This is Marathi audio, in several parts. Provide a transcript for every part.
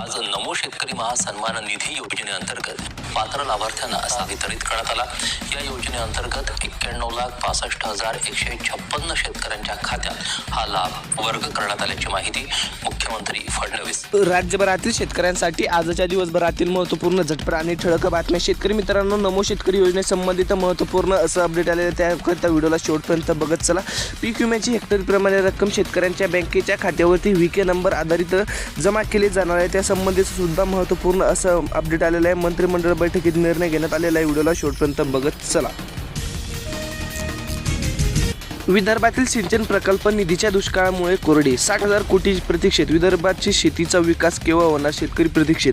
आज नमो शेतकरी महासन्मान निधी योजनेअंतर्गत पात्र लाभार्थ्यांना असा वितरित करण्यात आला. या योजनेअंतर्गत एक्क्याण्णव लाख पासष्ट हजार एकशे छप्पन्न लाभ. वर्ग करण्यात आल्याची माहिती मुख्यमंत्री फडणवीस. राज्यभरातील शेतकऱ्यांसाठी आजच्या दिवसभरातील महत्त्वपूर्ण झटपट आणि ठळक बातम्या. शेतकरी मित्रांनो नमो शेतकरी योजनेसंबंधित महत्त्वपूर्ण असं अपडेट आलेलं आहे. त्याकरिता व्हिडिओला शेवटपर्यंत बघत चला. पीक विम्याची हेक्टरप्रमाणे रक्कम शेतकऱ्यांच्या बँकेच्या खात्यावरती व्ही के नंबर आधारित जमा केली जाणार आहे. त्यासंबंधित सुद्धा महत्त्वपूर्ण असं अपडेट आलेलं आहे. मंत्रिमंडळ बैठकीत निर्णय घेण्यात आलेला आहे. व्हिडिओला शेवटपर्यंत बघत चला. विदर्भातील सिंचन प्रकल्प निधीच्या दुष्काळामुळे कोरडे. साठ हजार कोटी प्रतीक्षेत. विदर्भाची शेतीचा विकास केव्हा होणार? शेतकरी प्रतीक्षेत.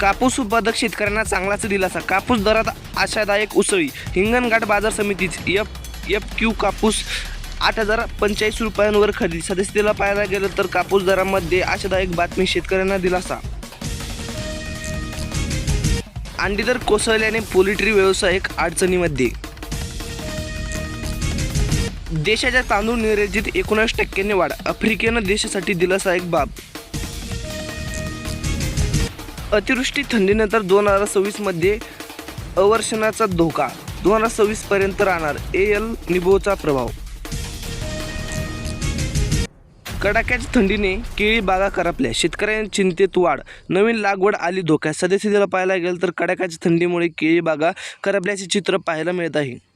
कापूस उत्पादक शेतकऱ्यांना चांगलाच दिलासा. कापूस दरात आशादायक उसळी. हिंगणघाट बाजार समितीच एफ एफ क्यू कापूस आठ हजार पंचेचाळीस रुपयांवर खरेदी. सदस्यतेला पाहायला गेलं तर कापूस दरामध्ये आशादायक बातमी शेतकऱ्यांना दिलासा. अंडी दर कोसळल्याने पोल्ट्री व्यावसायिक अडचणीमध्ये. देशाच्या तांदूळ निर्यातीत एकोणीस टक्क्यांनी वाढ. आफ्रिकेनं देशासाठी दिलासा एक बाब. अतिवृष्टी थंडीनंतर दोन हजार सव्वीसमध्ये अवर्षणाचा धोका. दोन हजार सव्वीस पर्यंत राहणार ए एल निबोचा प्रभाव. कडाक्याच्या थंडीने केळी बागा करपल्या. शेतकऱ्यांच्या चिंतेत वाढ. नवीन लागवड आली धोक्यात. सदस्यतेला पाहायला गेलं तर कडाक्याच्या थंडीमुळे केळी बागा करपल्याचे चित्र पाहायला मिळत आहे.